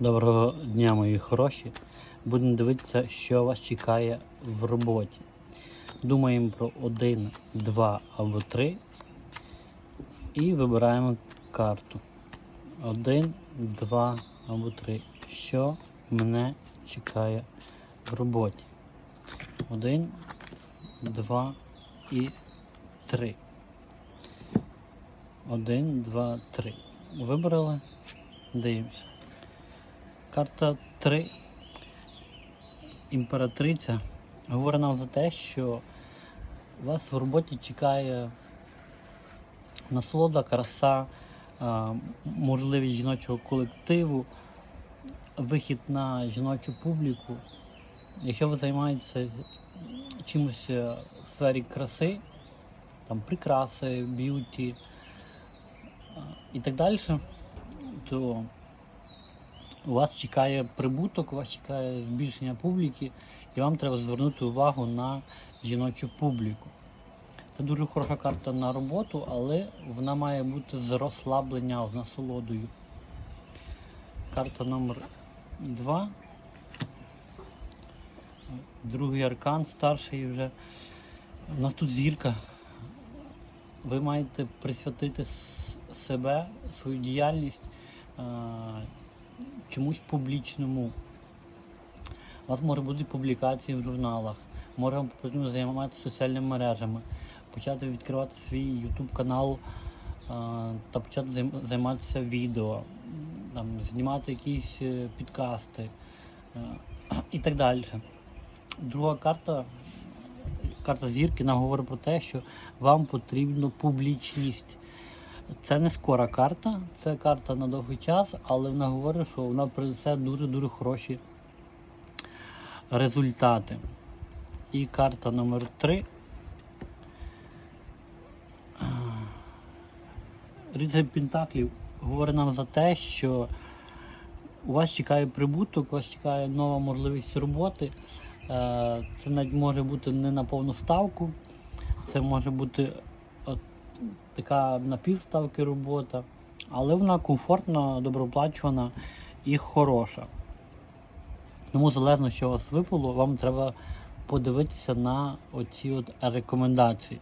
Доброго дня, мої хороші. Будемо дивитися, що вас чекає в роботі. Думаємо про один, два або три. І вибираємо карту. Один, два або три. Що мене чекає в роботі? Один, два і три. Один, два, три. Вибрали. Дивимося. Карта 3. Імператриця говорить нам за те, що вас в роботі чекає насолода, краса, можливість жіночого колективу, вихід на жіночу публіку. Якщо ви займаєтеся чимось е, в сфері краси, там прикраси, б'юті і так далі, то вас чекає прибуток, у вас чекає збільшення публіки, і вам треба звернути увагу на жіночу публіку. Це дуже хороша карта на роботу, але вона має бути з розслаблення, з насолодою. Карта номер 2. Другий аркан, старший вже. У нас тут зірка. Ви маєте присвятити себе, свою діяльність е, чомусь публічному. У вас може бути публікації в журналах, може вам потрібно займатися соціальними мережами, почати відкривати свій YouTube канал та почати займатися відео, там, знімати якісь е, підкасти е, і так далі. Друга карта, карта зірки нам говорить про те, що вам потрібна публічність. Це не скора карта, це карта на довгий час, але вона говорить, що вона принесе дуже-дуже хороші результати. І карта номер 3. Рицарь Пентаклів говорить нам за те, що у вас чекає прибуток, у вас чекає нова можливість роботи. Е, Це навіть може бути не на повну ставку, це може бути така напівставки робота, але вона комфортна, доброоплачувана і хороша. Тому залежно, що у вас випало, вам треба подивитися на оці от рекомендації.